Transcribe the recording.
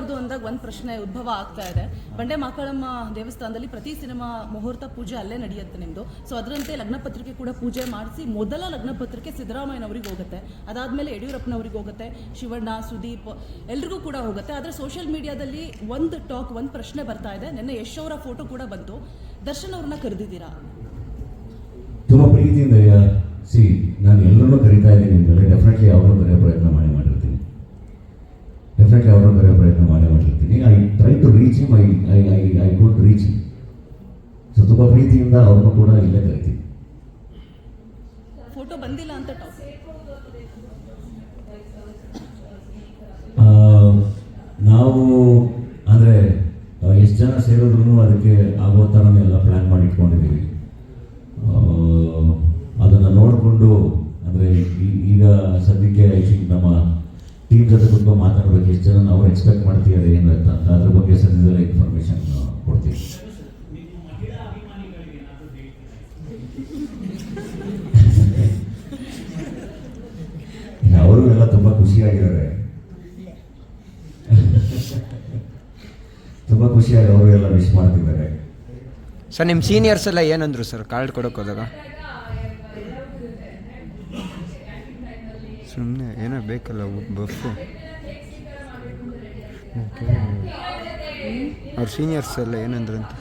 ಅದು ಅಂದಾಗ ಒಂದು ಪ್ರಶ್ನೆ ಉದ್ಭವ ಆಗ್ತಾ ಇದೆ. ಬಂಡೆ ಮಾಕಾಳಮ್ಮ ದೇವಸ್ಥಾನದಲ್ಲಿ ಪ್ರತಿ ಸಿನಿಮಾ ಮುಹೂರ್ತ ಪೂಜೆ ಅಲ್ಲೇ ನಡೆಯುತ್ತೆ ನಿಮ್ಮದು ಸೊ ಅದರಂತೆ ಲಗ್ನ ಪತ್ರಿಕೆ ಕೂಡ ಪೂಜೆ ಮಾಡಿಸಿ ಮೊದಲ ಲಗ್ನ ಪತ್ರಿಕೆ ಸಿದ್ದರಾಮಯ್ಯನವ್ರಿಗೆ ಹೋಗುತ್ತೆ. ಅದಾದಮೇಲೆ ಯಡಿಯೂರಪ್ಪನವ್ರಿಗೆ ಹೋಗುತ್ತೆ, ಶಿವಣ್ಣ, ಸುದೀಪ್, ಎಲ್ರಿಗೂ ಕೂಡ ಹೋಗುತ್ತೆ. ಆದರೆ ಸೋಷಿಯಲ್ ಮೀಡಿಯಾದಲ್ಲಿ ಒಂದು ಟಾಕ್ ಒಂದು ಪ್ರಶ್ನೆ ಬರ್ತಾ ಇದೆ. ನಿನ್ನೆ ಯಶ್ ಫೋಟೋ ಕೂಡ ಬಂತು. ದರ್ಶನ್ ಅವ್ರನ್ನ ಕರೆದಿದ್ದೀರಾ? ತುಂಬ ಪ್ರೀತಿಯಿಂದ ಸಿ, ನಾನು ಎಲ್ಲರನ್ನೂ ಕರೀತಾ ಇದ್ದೀನಿ. ಡೆಫಿನೆಟ್ಲಿ ಅವರು ಬರೆಯೋ ಪ್ರಯತ್ನ ಮಾಡಿ. ಡೆಫಿನೆಟ್ಲಿ ಅವರು ಬೇರೆ ಪ್ರಯತ್ನ ಮಾಡೇ ಮಾಡಿರ್ತೀನಿ I try to reach him I I I I could reach him so ತುಂಬ ಪ್ರೀತಿಯಿಂದ ಅವ್ರನ್ನೂ ಕೂಡ ಇಲ್ಲೇ ಕರಿತೀನಿ. ಫೋಟೋ ಬಂದಿಲ್ಲ ಅಂತ ನಾವು ಅಂದರೆ ಎಷ್ಟು ಜನ ಸೇರಿದ್ರು ಅದಕ್ಕೆ ಆಗೋ ಥರನೇ ಎಲ್ಲ ಪ್ಲ್ಯಾನ್ ಮಾಡಿ ಇಟ್ಕೊಂಡಿದ್ದೀವಿ ಅದನ್ನು ನೋಡಿಕೊಂಡು ಅಂದರೆ ಈಗ ಸದ್ಯಕ್ಕೆ ಐ ಥಿಂಕ್ ನಮ್ಮ ಟೀಮ್ ಜೊತೆ ಕುತ್ಕೊಂಡು ಮಾತಾಡಬೇಕು ಎಷ್ಟು ಜನ ನಾವು ಎಕ್ಸ್ಪೆಕ್ಟ್ ಮಾಡ್ತೀವಿ ಏನು ಅಂತ ಅದ್ರ ಬಗ್ಗೆ ಸದ್ಯದಲ್ಲೇ ಇನ್ಫಾರ್ಮೇಷನ್ ಕೊಡ್ತೀವಿ ಅವರು ಎಲ್ಲ ತುಂಬ ಖುಷಿಯಾಗಿದ್ದಾರೆ. ತುಂಬ ಖುಷಿಯಾಗಿ ಅವರು ಎಲ್ಲ ವಿಶ್ ಮಾಡ್ತಿದ್ದಾರೆ. ಸರ್ ನಿಮ್ಮ ಸೀನಿಯರ್ಸ್ ಎಲ್ಲ ಏನಂದ್ರು ಸರ್ ಕಾರ್ಡ್ ಕೊಡೋಕೆ ಹೋದಾಗ? ಸುಮ್ಮನೆ ಏನೋ ಬೇಕಲ್ಲ ಬಸ್ಸು ಅವ್ರ ಸೀನಿಯರ್ಸ್ ಎಲ್ಲ ಏನಂದ್ರು ಅಂತ